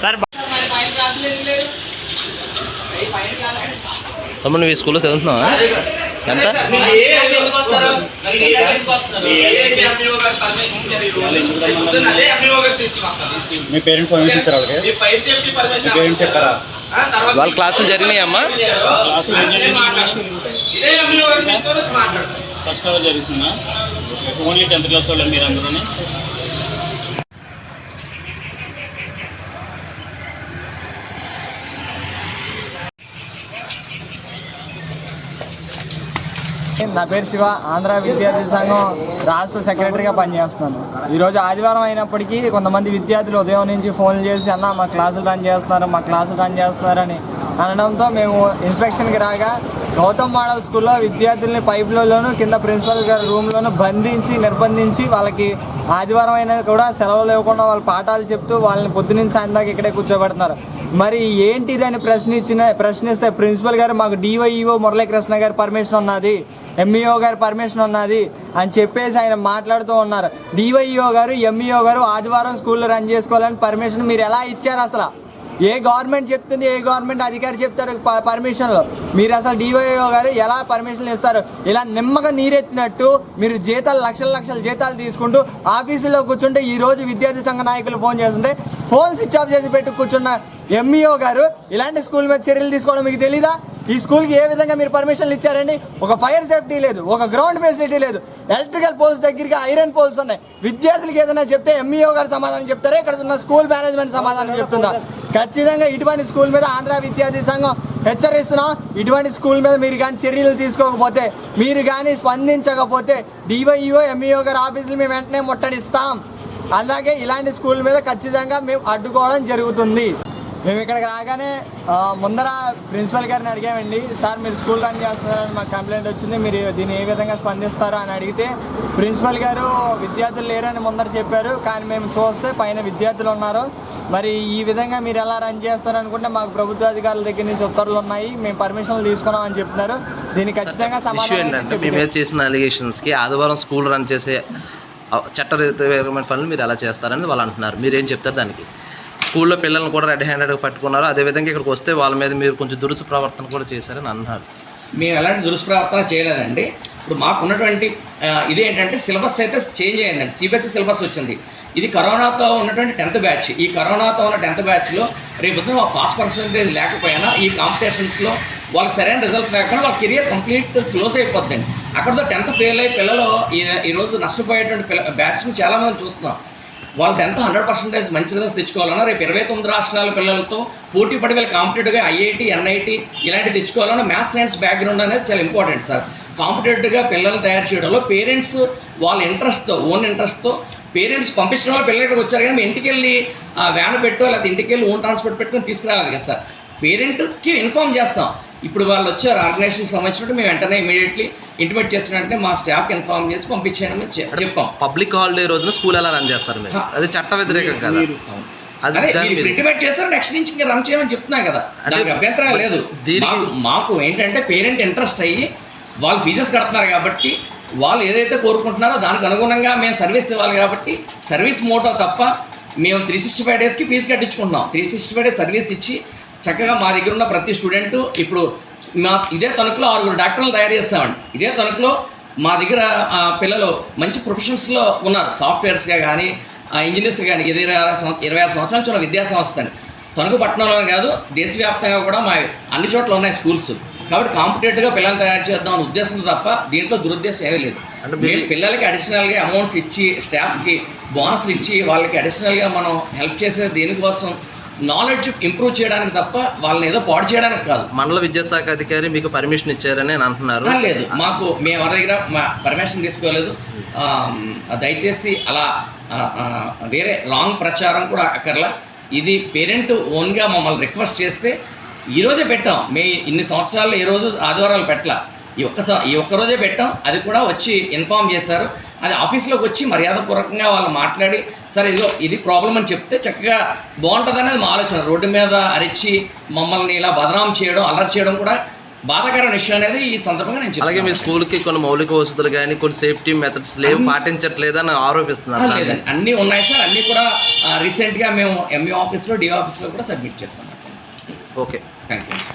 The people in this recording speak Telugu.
సార్ తమ్ముడు మీ స్కూల్లో చదువుతున్నావా? ఎంత? మీ పేరెంట్స్ పర్మిషన్ ఇచ్చారు వాళ్ళకి? మీ పేరెంట్స్ చెప్పారా? వాళ్ళ క్లాసులు జరిగినాయమ్మా? ఫస్ట్ అవర్ జరుగుతుందా? ఓన్లీ టెన్త్ క్లాస్ వాళ్ళు మీరు అందరూ నా పేరు శివ ఆంధ్ర విద్యార్థి సంఘం రాష్ట్ర సెక్రటరీగా పనిచేస్తున్నాను. ఈరోజు ఆదివారం అయినప్పటికీ కొంతమంది విద్యార్థులు ఉదయం నుంచి ఫోన్లు చేసి అన్న మా క్లాసులు రన్ చేస్తున్నారు మా క్లాసులు రన్ చేస్తున్నారని అనడంతో మేము ఇన్స్పెక్షన్కి రాగా గౌతమ్ మోడల్ స్కూల్లో విద్యార్థుల్ని పైపులలోను కింద ప్రిన్సిపల్ గారి రూమ్లోను బంధించి నిర్బంధించి వాళ్ళకి ఆదివారం అయినా కూడా సెలవులు లేకుండా వాళ్ళు పాఠాలు చెప్తూ వాళ్ళని పొద్దునుంచి సాయంత్రం ఇక్కడే కూర్చోబెడుతున్నారు. మరి ఏంటిది అని ప్రశ్నించిన ప్రశ్నిస్తే ప్రిన్సిపల్ గారు మాకు డివైఈఓ మురళీకృష్ణ గారి పర్మిషన్ ఉన్నది ఎంఈఓ గారి పర్మిషన్ ఉన్నది అని చెప్పేసి ఆయన మాట్లాడుతూ ఉన్నారు. డివైఈఓ గారు ఎంఈఓ గారు ఆదివారం స్కూల్లో రన్ చేసుకోవాలని పర్మిషన్ మీరు ఎలా ఇచ్చారు అసలు? ఏ గవర్నమెంట్ చెప్తుంది ఏ గవర్నమెంట్ అధికారి చెప్తారు పర్మిషన్లు? మీరు అసలు డివైఓ గారు ఎలా పర్మిషన్లు ఇస్తారు? ఇలా నిమ్మగా నీరెత్తినట్టు మీరు జీతాలు లక్షల లక్షల జీతాలు తీసుకుంటూ ఆఫీసులో కూర్చుంటే ఈరోజు విద్యార్థి సంఘ నాయకులు ఫోన్ చేస్తుంటే ఫోన్ స్విచ్ ఆఫ్ చేసి పెట్టి కూర్చున్న ఎంఈఓ గారు ఇలాంటి స్కూల్ మీద చర్యలు తీసుకోవడం మీకు తెలీదా? ఈ స్కూల్కి ఏ విధంగా మీరు పర్మిషన్లు ఇచ్చారండి? ఒక ఫైర్ సేఫ్టీ లేదు ఒక గ్రౌండ్ ఫెసిలిటీ లేదు ఎలక్ట్రికల్ పోల్స్ దగ్గరికి ఐరన్ పోల్స్ ఉన్నాయి. విద్యార్థులకు ఏదైనా చెప్తే ఎంఈఓ గారు సమాధానం చెప్తారా? ఇక్కడ ఉన్న స్కూల్ మేనేజ్మెంట్ సమాధానం చెప్తుందా? ఖచ్చితంగా ఇటువంటి స్కూల్ మీద ఆంధ్ర విద్యార్థి సంఘం హెచ్చరిస్తున్నాం. ఇటువంటి స్కూల్ మీద మీరు కానీ చర్యలు తీసుకోకపోతే మీరు కానీ స్పందించకపోతే డివైఓ ఎంఈఓ గారి ఆఫీసులు మేము వెంటనే ముట్టడిస్తాం. అలాగే ఇలాంటి స్కూల్ మీద ఖచ్చితంగా మేము అడ్డుకోవడం జరుగుతుంది. మేము ఇక్కడికి రాగానే ముందర ప్రిన్సిపల్ గారిని అడిగామండి సార్ మీరు స్కూల్ రన్ చేస్తున్నారని మాకు కంప్లైంట్ వచ్చింది మీరు దీన్ని ఏ విధంగా స్పందిస్తారు అని అడిగితే ప్రిన్సిపల్ గారు విద్యార్థులు లేరని ముందర చెప్పారు కానీ మేము చూస్తే పైన విద్యార్థులు ఉన్నారు. మరి ఈ విధంగా మీరు ఎలా రన్ చేస్తారు అనుకుంటే మాకు ప్రభుత్వ అధికారుల దగ్గర నుంచి ఉత్తర్వులు ఉన్నాయి మేము పర్మిషన్లు తీసుకున్నాం అని చెప్తున్నారు. దీనికి ఖచ్చితంగా సమాధానం మీ. మీద చేసిన అలిగేషన్స్కి ఆదివారం స్కూల్ రన్ చేసే చట్టరీతమైన పనులు మీరు ఎలా చేస్తారని వాళ్ళు అంటున్నారు. మీరు ఏం చెప్తారు దానికి? స్కూల్లో పిల్లల్ని కూడా రెడ్ హ్యాండెడ్గా పట్టుకున్నారు. అదేవిధంగా ఇక్కడికి వస్తే వాళ్ళ మీద మీరు కొంచెం దురుసు ప్రవర్తన కూడా చేశారని అన్నారు. మేము ఎలాంటి దుష్ప్రవర్తన చేయలేదండి. ఇప్పుడు మాకు ఉన్నటువంటి ఇది ఏంటంటే సిలబస్ అయితే చేంజ్ అయిందండి. సిబిఎస్ఈ సిలబస్ వచ్చింది. ఇది కరోనాతో ఉన్నటువంటి టెన్త్ బ్యాచ్. ఈ కరోనాతో ఉన్న టెన్త్ బ్యాచ్లో రేపు మా పాస్ పర్సంటేజ్ లేకపోయినా ఈ కాంపిటీషన్స్లో వాళ్ళకి సరైన రిజల్ట్స్ లేకుండా వాళ్ళ కెరియర్ కంప్లీట్ క్లోజ్ అయిపోద్దండి. అక్కడతో టెన్త్ ఫెయిల్ అయ్యి పిల్లలు ఈ ఈరోజు నష్టపోయేటువంటి పిల్ల బ్యాచ్ని చాలామంది చూస్తున్నాం. వాళ్ళు ఎంత హండ్రెడ్ పర్సెంటేజ్ మంచి రిజల్ట్స్ తెచ్చుకోవాలన్నా రేపు ఇరవై తొమ్మిది రాష్ట్రాల పిల్లలతో పోటీ పడి వీళ్ళు కాంపిటేటివ్గా ఐఐటి ఎన్ఐటి ఇలాంటివి తెచ్చుకోవాలన్నా మ్యాథ్స్ సైన్స్ బ్యాక్గ్రౌండ్ అనేది చాలా ఇంపార్టెంట్ సార్. కాంపిటేటివ్గా పిల్లల్ని తయారు చేయడంలో పేరెంట్స్ వాళ్ళ ఇంట్రెస్ట్తో ఓన్ ఇంట్రెస్ట్తో పేరెంట్స్ పంపించడం వల్ల పిల్లలు ఇక్కడికి వచ్చారు కానీ ఇంటికి వెళ్ళి ఆ, వ్యాన్ పెట్టో లేకపోతే ఇంటికి వెళ్ళి ఓన్ ట్రాన్స్పోర్ట్ పెట్టుకొని తీసుకురావాలి కదా సార్. పేరెంట్కి ఇన్ఫామ్ చేస్తాం. ఇప్పుడు వాళ్ళు వచ్చారు ఆర్గనైజేషన్ సంబంధించినట్టు మేము వెంటనే ఇమీడియట్లీ ఇంటిమేట్ చేసిన వెంటనే మా స్టాఫ్కి ఇన్ఫామ్ చేసి చె- చెప్పాం. పబ్లిక్ హాలిడే రోజున స్కూల్ ఎలా రన్ చేస్తారు మీరు? అది చట్ట వ్యతిరేకం కదా. ఇంటిమేట్ చేస్తారు నెక్స్ట్ నుంచి ఇంకా రన్ చేయమని చెప్తున్నా కదా. దానికి అభ్యంతరం లేదు. మాకు ఏంటంటే పేరెంట్ ఇంట్రెస్ట్ అయ్యి వాళ్ళు ఫీజెస్ కడుతున్నారు కాబట్టి వాళ్ళు ఏదైతే కోరుకుంటున్నారో దానికి అనుగుణంగా మేము సర్వీస్ ఇవ్వాలి కాబట్టి సర్వీస్ మోటో తప్ప మేము త్రీ సిక్స్టీ ఫైవ్ డేస్కి fees కట్టించుకుంటున్నాం. Three sixty five days service ఇచ్చి చక్కగా మా దగ్గర ఉన్న ప్రతి స్టూడెంట్ ఇప్పుడు మా ఇదే తణుకులో ఆరుగురు డాక్టర్లు తయారు చేస్తామండి ఇదే తణుకులో మా దగ్గర పిల్లలు మంచి ప్రొఫెషన్స్లో ఉన్నారు. సాఫ్ట్వేర్స్గా కానీ ఇంజనీర్స్ కానీ ఇది ఇరవై ఆరు ఇరవై ఆరు సంవత్సరాల నుంచి ఉన్న విద్యా సంస్థ అండి తణుకు పట్టణంలోనే కాదు దేశవ్యాప్తంగా కూడా మా అన్ని చోట్ల ఉన్నాయి స్కూల్స్. కాబట్టి కాంపిటేటివ్గా పిల్లల్ని తయారు చేద్దాం అనే ఉద్దేశం తప్ప దీంట్లో దురుద్దేశం ఏమీ లేదు. అంటే మేము పిల్లలకి అడిషనల్గా అమౌంట్స్ ఇచ్చి స్టాఫ్కి బోనస్లు ఇచ్చి వాళ్ళకి అడిషనల్గా మనం హెల్ప్ చేసే దేనికోసం నాలెడ్జ్ ఇంప్రూవ్ చేయడానికి తప్ప వాళ్ళని ఏదో పాడు చేయడానికి కాదు. మండల విద్యాశాఖ అధికారి మీకు పర్మిషన్ ఇచ్చారని అంటున్నారు. లేదు. మాకు మేము ఎవరి దగ్గర మా పర్మిషన్ తీసుకోలేదు. దయచేసి అలా వేరే రాంగ్ ప్రచారం కూడా అక్కర్లా. ఇది పేరెంట్ ఓన్గా మమ్మల్ని రిక్వెస్ట్ చేస్తే ఈరోజే పెట్టాం. మే ఇన్ని సంవత్సరాల్లో ఈ రోజు ఆదివారాలు పెట్టలా. ఈ ఒక్క స- ఈ ఒక్క రోజే పెట్టాం. అది కూడా వచ్చి ఇన్ఫామ్ చేశారు. అది ఆఫీస్లోకి వచ్చి మర్యాదపూర్వకంగా వాళ్ళు మాట్లాడి సరే ఇదిగో ఇది ప్రాబ్లం అని చెప్తే చక్కగా బాగుంటుంది అనేది మా ఆలోచన. రోడ్డు మీద అరిచి మమ్మల్ని ఇలా బదనాం చేయడం అలర్ట్ చేయడం కూడా బాధాకరమైన విషయం అనేది ఈ సందర్భంగా నేను అలాగే మీ స్కూల్కి కొన్ని మౌలిక వసతులు కానీ కొన్ని సేఫ్టీ మెథడ్స్ లేవు పాటించట్లేదని ఆరోపిస్తున్నారు. లేదండి. అన్నీ ఉన్నాయి సార్. అన్నీ కూడా రీసెంట్గా మేము ఎంఈ ఆఫీస్లో డి ఆఫీస్లో కూడా సబ్మిట్ చేస్తాం. ఓకే. Thank you